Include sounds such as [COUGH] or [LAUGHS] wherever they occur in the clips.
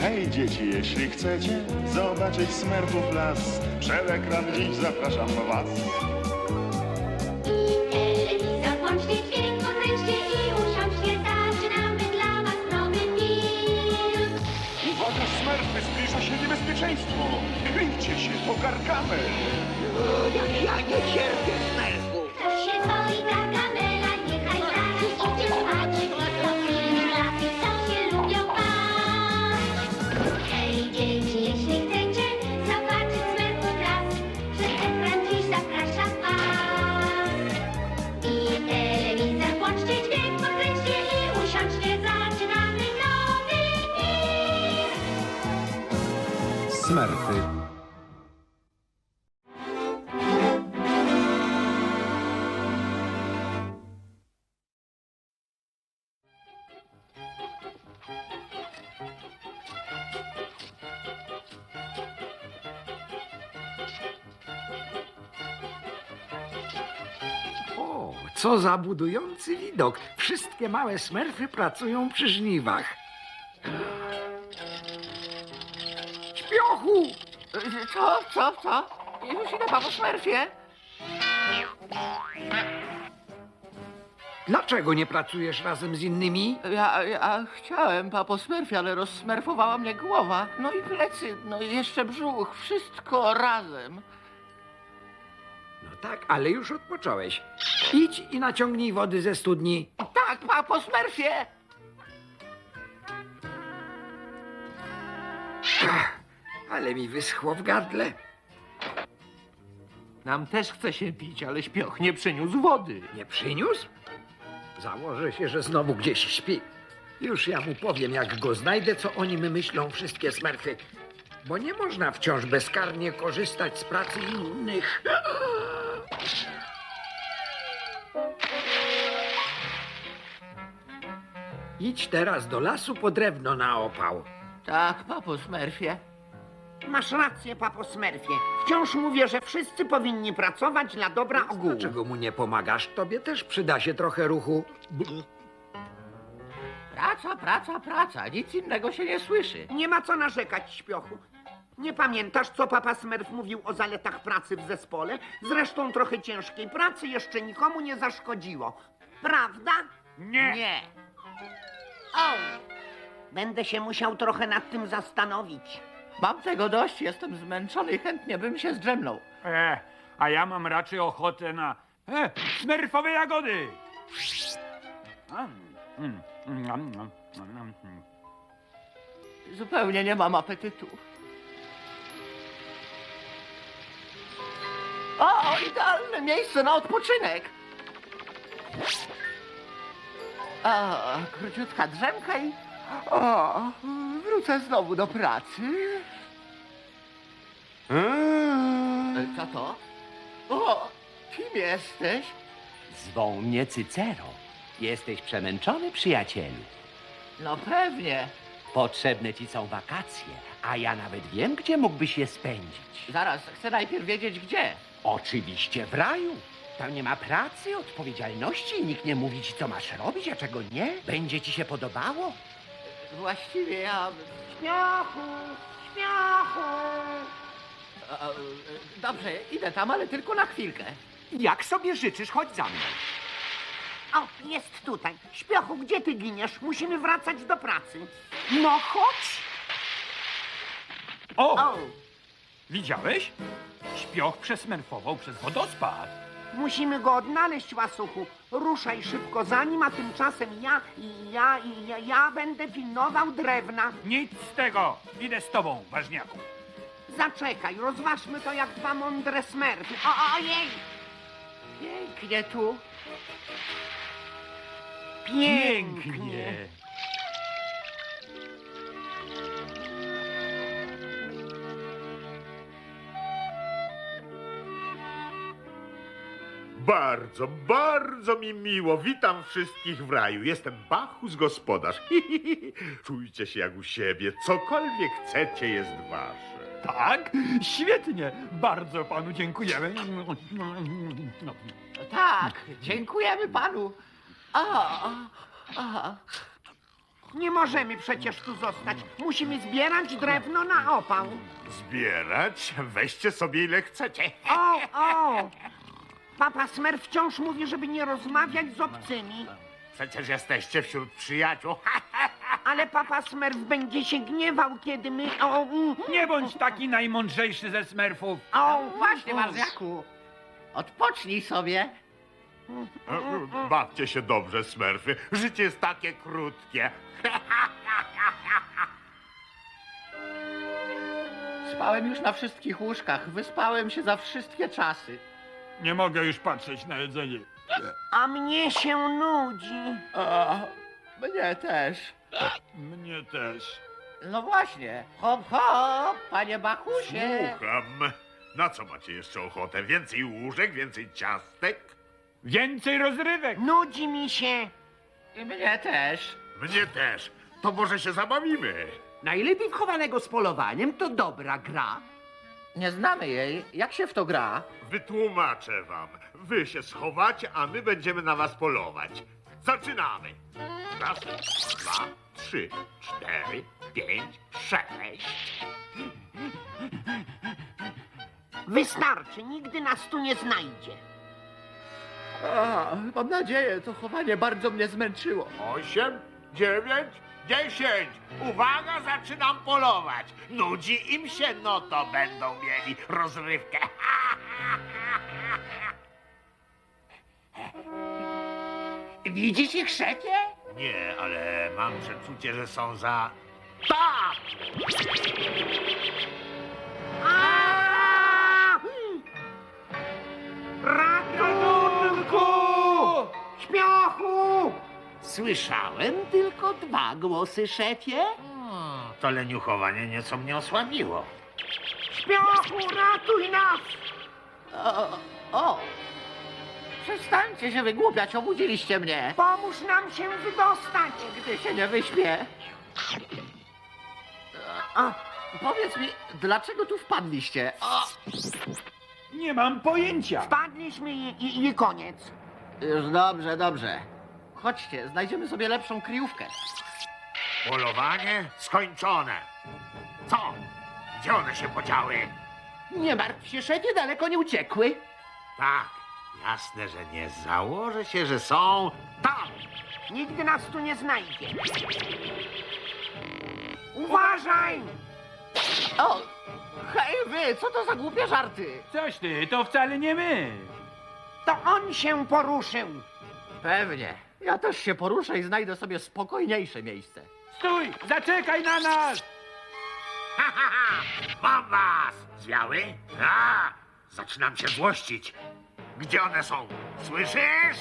Hej dzieci, jeśli chcecie zobaczyć smerfów las, przed ekran dziś zapraszam was. Telewizor włącznie dźwięk podkręćcie i usiądźcie, zaczynamy dla was nowy film. Uwaga, smerfy, zbliża się niebezpieczeństwo. Kryjcie się, pogarkamy. Kto się Smerfy. O, co za budujący widok. Wszystkie małe smerfy pracują przy żniwach. Co, co, co? Już idę, papo Smurfie. Dlaczego nie pracujesz razem z innymi? Ja, ja chciałem, papo Smurfie, ale rozsmerfowała mnie głowa. No i plecy, no i jeszcze brzuch. Wszystko razem. No tak, ale już odpocząłeś. Idź i naciągnij wody ze studni. Tak, papo Smurfie. Ale mi wyschło w gardle. Nam też chce się pić, ale śpioch nie przyniósł wody. Nie przyniósł? Założę się, że znowu gdzieś śpi. Już ja mu powiem, jak go znajdę, co o nim myślą wszystkie smerfy. Bo nie można wciąż bezkarnie korzystać z pracy innych. Idź teraz do lasu po drewno na opał. Tak, papo Smurfie. Masz rację, papo Smurfie. Wciąż mówię, że wszyscy powinni pracować dla dobra ogółu. Dlaczego mu nie pomagasz? Tobie też przyda się trochę ruchu. Praca, praca, praca. Nic innego się nie słyszy. Nie ma co narzekać, śpiochu. Nie pamiętasz, co papa Smurf mówił o zaletach pracy w zespole? Zresztą trochę ciężkiej pracy jeszcze nikomu nie zaszkodziło. Prawda? Nie. Nie. O! Będę się musiał trochę nad tym zastanowić. Mam tego dość, jestem zmęczony i chętnie bym się zdrzemnął. E, a ja mam raczej ochotę na e, smerfowe jagody. Mm, mm, mm. Zupełnie nie mam apetytu. O, idealne miejsce na odpoczynek. O, króciutka drzemka i... O, wrócę znowu do pracy. E, Co to? O, kim jesteś? Zwą mnie Cycero. Jesteś przemęczony, przyjacielu. No pewnie. Potrzebne ci są wakacje, a ja nawet wiem, gdzie mógłbyś je spędzić. Zaraz, chcę najpierw wiedzieć gdzie. Oczywiście w raju. Tam nie ma pracy, odpowiedzialności i nikt nie mówi ci, co masz robić, a czego nie. Będzie ci się podobało? Właściwie ja... Śpiochu! Śpiochu! e, e, Dobrze, idę tam, ale tylko na chwilkę. Jak sobie życzysz, chodź za mną. O, jest tutaj. Śpiochu, gdzie ty giniesz? Musimy wracać do pracy. No chodź! O, O! widziałeś? Śpioch przesmerfował przez wodospad. Musimy go odnaleźć, łasuchu. Ruszaj szybko za nim, a tymczasem ja ja ja, ja będę pilnował drewna. Nic z tego. Idę z tobą, ważniaku. Zaczekaj, rozważmy to jak dwa mądre smerfy. O, ojej! Pięknie tu. Pięknie. Bardzo, bardzo mi miło. Witam wszystkich w raju. Jestem Bachus gospodarz. [LAUGHS] Czujcie się jak u siebie. Cokolwiek chcecie jest wasze. Tak, świetnie. Bardzo panu dziękujemy. Tak, dziękujemy panu. A, a, Nie możemy przecież tu zostać. Musimy zbierać drewno na opał. Zbierać? Weźcie sobie ile chcecie. O, o! Papa Smer wciąż mówi, żeby nie rozmawiać z obcymi. Przecież jesteście wśród przyjaciół. [LAUGHS] Ale papa Smerf będzie się gniewał, kiedy my... O, mm, Nie bądź taki najmądrzejszy ze smerfów. o, właśnie, Marziaku. Odpocznij sobie. Bawcie się dobrze, smerfy. Życie jest takie krótkie. [LAUGHS] Spałem już na wszystkich łóżkach. Wyspałem się za wszystkie czasy. Nie mogę już patrzeć na jedzenie. A mnie się nudzi. A, mnie też. Mnie też. No właśnie. Hop, hop, panie Bachusie. Słucham. Na co macie jeszcze ochotę? Więcej łóżek, więcej ciastek? Więcej rozrywek. Nudzi mi się. I mnie też. Mnie też. To może się zabawimy. Najlepiej wchowanego z polowaniem to dobra gra. Nie znamy jej. Jak się w to gra? Wytłumaczę wam. Wy się schowacie, a my będziemy na was polować. Zaczynamy. Raz, dwa, trzy, cztery, pięć, sześć. Wystarczy, nigdy nas tu nie znajdzie. A, mam nadzieję, to chowanie bardzo mnie zmęczyło. Osiem, dziewięć, dziesięć. Uwaga, zaczynam polować. Nudzi im się, no to będą mieli rozrywkę. [LAUGHS] Widzisz ich, szefie? Nie, ale mam przeczucie, że są za... Tak! A! Ratunku! Słyszałem tylko dwa głosy, szefie. Hmm, To leniuchowanie nieco mnie osłabiło. Śmiochu, ratuj nas! O, o! Przestańcie się wygłupiać, obudziliście mnie. Pomóż nam się wydostać! Gdy się nie wyśpię. A, powiedz mi, dlaczego tu wpadliście? O, Nie mam pojęcia. Wpadliśmy i, i, i koniec. już dobrze, dobrze. Chodźcie, znajdziemy sobie lepszą kryjówkę. Polowanie skończone. Co? Gdzie one się podziały? Nie martw się, szefie, daleko nie uciekły. Tak, jasne, że nie. Założę się, że są tam. Nigdy nas tu nie znajdzie. Uważaj! O, hej wy, co to za głupie żarty? Coś ty, to wcale nie my. To on się poruszył. Pewnie. Ja też się poruszę i znajdę sobie spokojniejsze miejsce. Stój, zaczekaj na nas. Ha, ha, ha! Mam was! Zwiały? A, zaczynam się złościć. Gdzie one są? Słyszysz?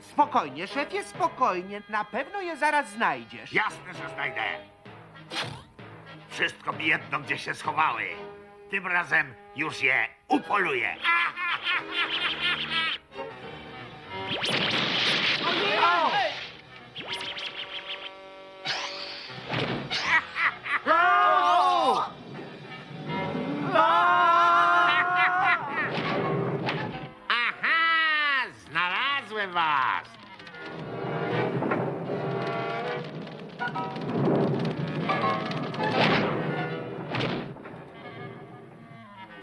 Spokojnie, szefie, spokojnie. Na pewno je zaraz znajdziesz. Jasne, że znajdę. Wszystko mi jedno, gdzie się schowały. Tym razem już je upoluję. Aha! Znalazłem was!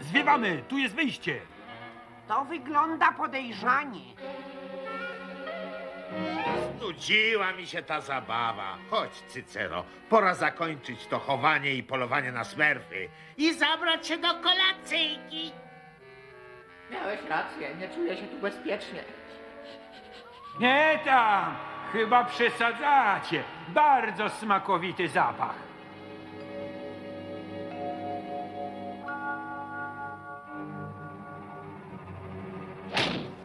Zwiewamy, tu jest wyjście. To wygląda podejrzanie. Nudziła mi się ta zabawa. Chodź, Cycero, pora zakończyć to chowanie i polowanie na smerfy i zabrać się do kolacyjki. Miałeś rację, nie czuję się tu bezpiecznie. Nie tam, chyba przesadzacie. Bardzo smakowity zapach.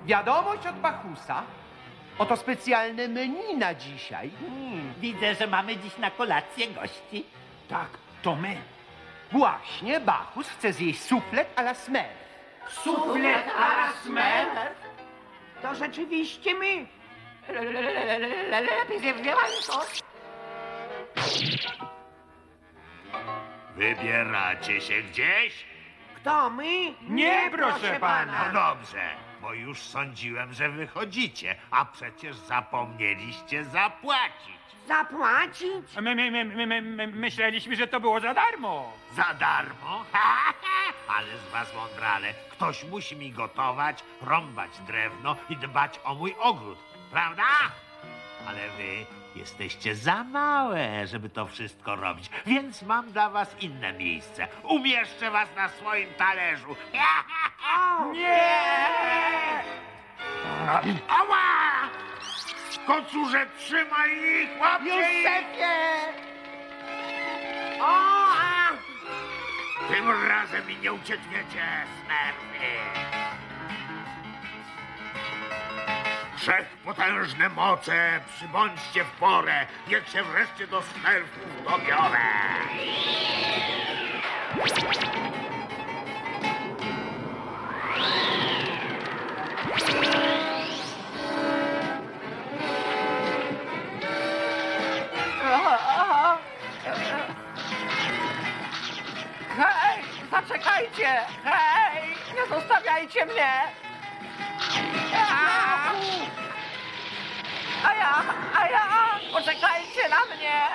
Wiadomość od Bachusa. Oto specjalne menu na dzisiaj. Widzę, że mamy dziś na kolację gości. Tak, to my. Właśnie Bachus chce zjeść suflet a la smer. Suflet a smer? To rzeczywiście my. Lepiej zjewniewaj to. Wybieracie się gdzieś? Kto my? Nie, proszę No pana. dobrze, bo już sądziłem, że wychodzicie, a przecież zapomnieliście zapłacić. Zapłacić? My, my, my, my, my, my myśleliśmy, że to było za darmo. Za darmo? [LAUGHS] Ale z was mądrale. Ktoś musi mi gotować, rąbać drewno i dbać o mój ogród, prawda? Ale wy jesteście za małe, żeby to wszystko robić, więc mam dla was inne miejsce. Umieszczę was na swoim talerzu. [LAUGHS] Nie! Ała! Kocurze, trzymaj ich! Łapcie ich! Józefie! O! A! Tym razem mi nie uciekniecie, smerfy! Wszechpotężne moce, przybądźcie w porę, niech się wreszcie do smerfów dobiorę! Zaczekajcie! Hej, nie zostawiajcie mnie! A, a ja, a ja, poczekajcie na mnie!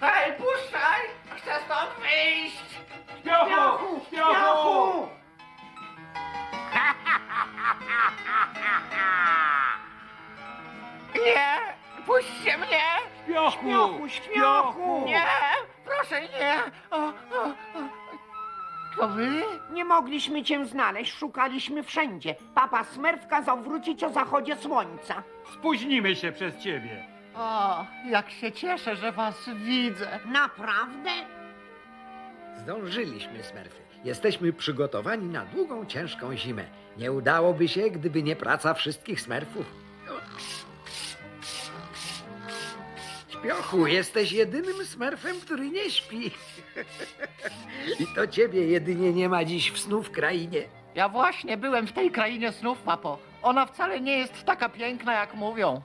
Hej, puszczaj! Chcę stąd wyjść! Śpiochu! Śpiochu! [LAUGHS] Nie! Puśćcie mnie! Śpiochu! Śpiochu! Nie! Proszę nie! O, o, o. To wy? Nie mogliśmy cię znaleźć, szukaliśmy wszędzie. Papa Smerf kazał wrócić o zachodzie słońca. Spóźnimy się przez ciebie. O, jak się cieszę, że was widzę. Naprawdę? Zdążyliśmy, Smerfy. Jesteśmy przygotowani na długą, ciężką zimę. Nie udałoby się, gdyby nie praca wszystkich Smerfów. Śpiochu, jesteś jedynym Smerfem, który nie śpi. [LAUGHS] I to ciebie jedynie nie ma dziś w snu w krainie. Ja właśnie byłem w tej krainie snów, papo. Ona wcale nie jest taka piękna, jak mówią.